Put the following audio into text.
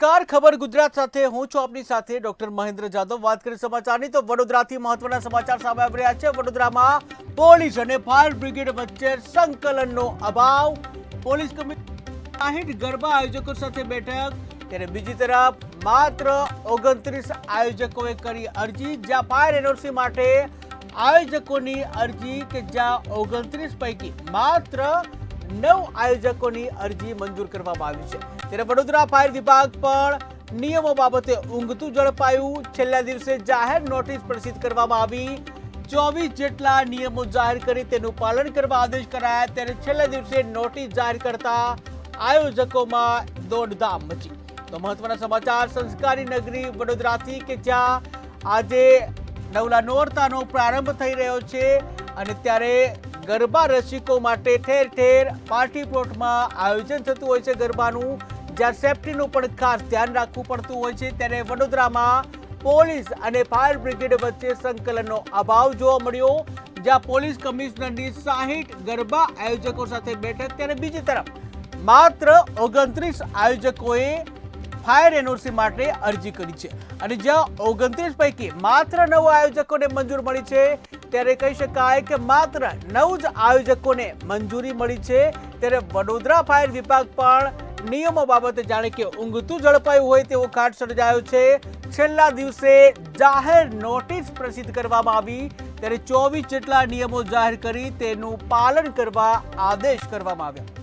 નમસ્કાર, ખબર ગુજરાત સાથે. હું છું આપની સાથે ડોક્ટર મહેન્દ્ર જાદવ. વાત કરી સમાચારની તો વડોદરાથી મહત્વના સમાચાર સામે આવી રહ્યા છે. વડોદરામાં પોલીસ અને ફાયર બ્રિગેડ વચ્ચે સંકલનનો અભાવ. પોલીસ કમિટી સાહીઠ ગરબા આયોજકો સાથે બેઠક. ત્યારે બીજી તરફ માત્ર ઓગણત્રીસ આયોજકોએ કરી અરજી. જ્યાં ફાયર એનઓસી માટે આયોજકોની અરજી કે જ્યાં ઓગણત્રીસ પૈકી માત્ર નવ આયોજકોની અરજી મંજૂર કરવામાં આવી છે. ત્યારે વડોદરા ફાયર વિભાગ પણ નિયમો બાબતે ઊંઘતું ઝડપાયું. છેલ્લા દિવસે જાહેર નોટિસ પ્રસિદ્ધ કરવામાં આવી. ચોવીસ જેટલા નિયમો જાહેર કરી તેનું પાલન કરવા આદેશ કરાયા. ત્યારે છેલ્લા દિવસે નોટિસ જાહેર કરતા આયોજકોમાં દોડધામ મચી. તો મહત્વના સમાચાર, સંસ્કારી નગરી વડોદરાથી કે જ્યાં આજે નવલા નોરતાનો પ્રારંભ થઈ રહ્યો છે અને ત્યારે ગરબા રસિકો માટે ઠેર ઠેર પાર્ટી પ્લોટમાં આયોજન થતું હોય છે ગરબાનું. જ્યાં સેફટીનું પણ ખાસ ધ્યાન રાખવું પડતું હોય છે. ત્યારે વડોદરામાં પોલીસ અને ફાયર બ્રિગેડ વચ્ચે સંકલનનો અભાવ જોવા મળ્યો. જ્યાં પોલીસ કમિશનરની સાહીઠ ગરબા આયોજકો સાથે બેઠક. ત્યારે બીજી તરફ માત્ર ઓગણત્રીસ આયોજકોએ ફાયર એનઓસી માટે અરજી કરી છે. અને જ્યાં ઓગણત્રીસ પૈકી માત્ર નવ આયોજકોને મંજૂર મળી છે, ત્યારે કહી શકાય કે માત્ર નવ જ આયોજકોને મંજૂરી મળી છે. ત્યારે વડોદરા ફાયર વિભાગ પણ નિયમો બાબતે જાણે કે ઊંઘતું ઝડપાયું હોય તેવો કાટ સર્જાયો છે. છેલ્લા દિવસે જાહેર નોટિસ પ્રસિદ્ધ કરવામાં આવી. ત્યારે ચોવીસ જેટલા નિયમો જાહેર કરી તેનું પાલન કરવા આદેશ કરવામાં આવ્યા.